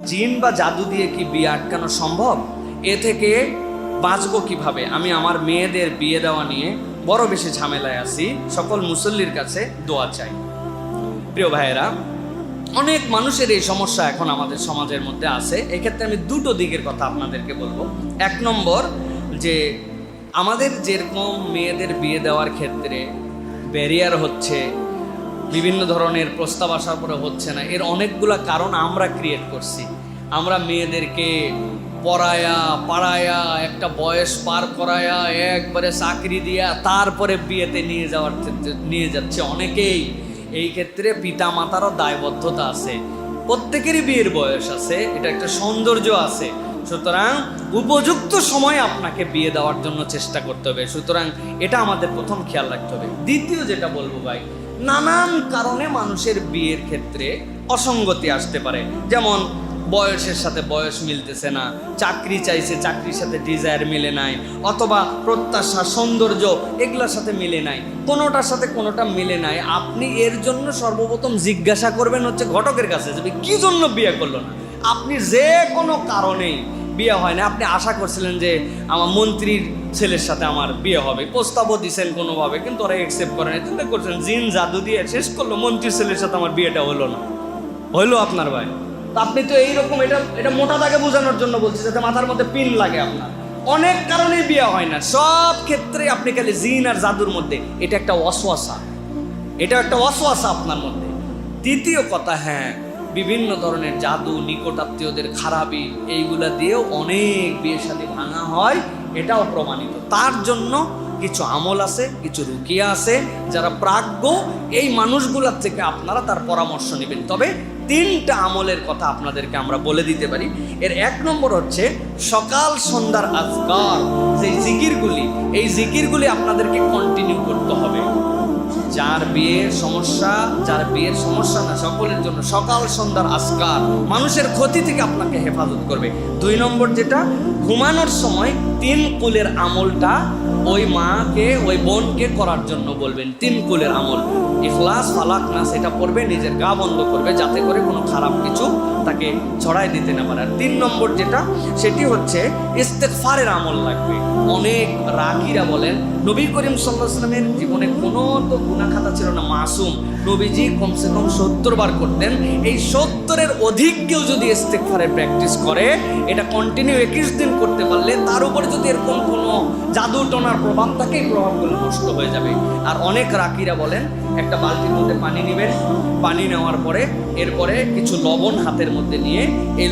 জিন বা জাদু দিয়ে কি বিয়ে আটকানো সম্ভব? এ থেকে বাঁচবো কীভাবে? আমি আমার মেয়েদের বিয়ে দেওয়া নিয়ে বড় বেশি ঝামেলায় আছি। সকল মুসল্লির কাছে দোয়া চাই। প্রিয় ভাইয়েরা, অনেক মানুষের এই সমস্যা এখন আমাদের সমাজের মধ্যে আছে। এক্ষেত্রে আমি দুটো দিকের কথা আপনাদেরকে বলব। এক নম্বর, যে আমাদের যেরকম মেয়েদের বিয়ে দেওয়ার ক্ষেত্রে ব্যারিয়ার হচ্ছে বিভিন্ন ধরনের প্রস্তাব আসার পরে হচ্ছে না। এর অনেকগুলা কারণ আমরা ক্রিয়েট করছি। আমরা মেয়েদেরকে পড়ায়া, পাড়ায়া, একটা বয়স পার করায়া, একবারে চাকরি দিয়া তারপরে বিয়েতে নিয়ে যাওয়ার নিয়ে যাচ্ছে। অনেকেই এই ক্ষেত্রে পিতা মাতারও দায়বদ্ধতা আছে। প্রত্যেকেরই বিয়ের বয়স আছে, এটা একটা সৌন্দর্য আছে। সুতরাং উপযুক্ত সময় আপনাকে বিয়ে দেওয়ার জন্য চেষ্টা করতে হবে। সুতরাং এটা আমাদের প্রথম খেয়াল রাখতে হবে। দ্বিতীয় যেটা বলব ভাই নানান কারণে মানুষের বিয়ের ক্ষেত্রে অসঙ্গতি আসতে পারে। যেমন, বয়সের সাথে বয়স মিলতেছে না, চাকরি চাইছে, চাকরির সাথে ডিজায়ার মিলে নাই, অথবা প্রত্যাশা, সৌন্দর্য এগুলোর সাথে মিলে নাই। কোনোটার সাথে কোনোটা মিলে নাই। আপনি এর জন্য সর্বপ্রথম জিজ্ঞাসা করবেন হচ্ছে ঘটকের কাছে যে কি জন্য বিয়ে করল না? আপনি যে কোনো কারণেই বিয়ে হয় না। আপনি আশা করছিলেন যে আমার মন্ত্রীর ছেলের সাথে আমার বিয়ে হবে। প্রস্তাবও দিছেন কোনোভাবে, কিন্তু ওরা অ্যাকসেপ্ট করে না চিন্তা করছেন, জিন জাদু দিয়ে শেষ করল, মন্ত্রীর ছেলের সাথে আমার বিয়েটা হলো না। হইল আপনার ভাই। তো আপনি তো এইরকম, এটা এটা মোটা দাগে বোঝানোর জন্য বলছি, যাতে মাথার মধ্যে পিন লাগে আপনার। অনেক কারণেই বিয়ে হয় না। সব ক্ষেত্রে আপনি খালি জিন আর জাদুর মধ্যে, এটা একটা অসোয়াশা এটা একটা অসোয়াশা আপনার মধ্যে। তৃতীয় কথা হ্যাঁ বিভিন্ন ধরনের জাদু, নিকটাত্মীয়দের খারাপি, এইগুলা দিয়েও অনেক বিয়ে শাদী ভাঙা হয়, এটাও প্রমাণিত। তার জন্য কিছু আমল আছে, কিছু রুকিয়া আছে, যারা প্রাজ্ঞ, এই মানুষগুলার থেকে আপনারা তার পরামর্শ নেবেন। তবে তিনটা আমলের কথা আপনাদেরকে আমরা বলে দিতে পারি। এর এক নম্বর হচ্ছে, সকাল সন্ধ্যার আজকার, যে জিকিরগুলি, এই জিকিরগুলি আপনাদেরকে কন্টিনিউ করতে হবে। যার বিয়ের সমস্যা, যার বিয়ের সমস্যা না, সকলের জন্য সকাল সন্ধ্যার আজকার মানুষের ক্ষতি থেকে আপনাকে হেফাজত করবে। দুই নম্বর যেটা, ঘুমানোর সময় তিন কুলের আমলটা ওই মাকে, ওই বোনকে করার জন্য বলবেন তিন কুলের আমল। ইখলাস, ফালাক না, সেটা পড়বে, নিজের গা বন্ধ করবে, যাতে করে কোনো খারাপ কিছু তাকে ছড়াই দিতে না পারে। আর তিন নম্বর যেটা, সেটি হচ্ছে ইস্তেকফারের আমল লাগবে। অনেক রাগিরা বলেন, নবী করিম সাল্লাহামের জীবনে কোনো তো গুণা খাতা ছিল না, মাসুম। নবীজি কমসে কম সত্তর বার করতেন। এই সত্তরের অধিক কেউ যদি ইস্তেকফারের প্র্যাকটিস করে, এটা কন্টিনিউ একুশ দিন করতে পারলে তার উপরে যদি এরকম কোনো জাদু টোনার প্রভাব থাকে এই প্রভাবগুলো নষ্ট হয়ে যাবে। আর অনেক রাকিরা বলেন, একটা বালতির মধ্যে পানি নেবেন, পানি নেওয়ার পরে এরপরে কিছু লবণ হাতের মধ্যে নিয়ে এই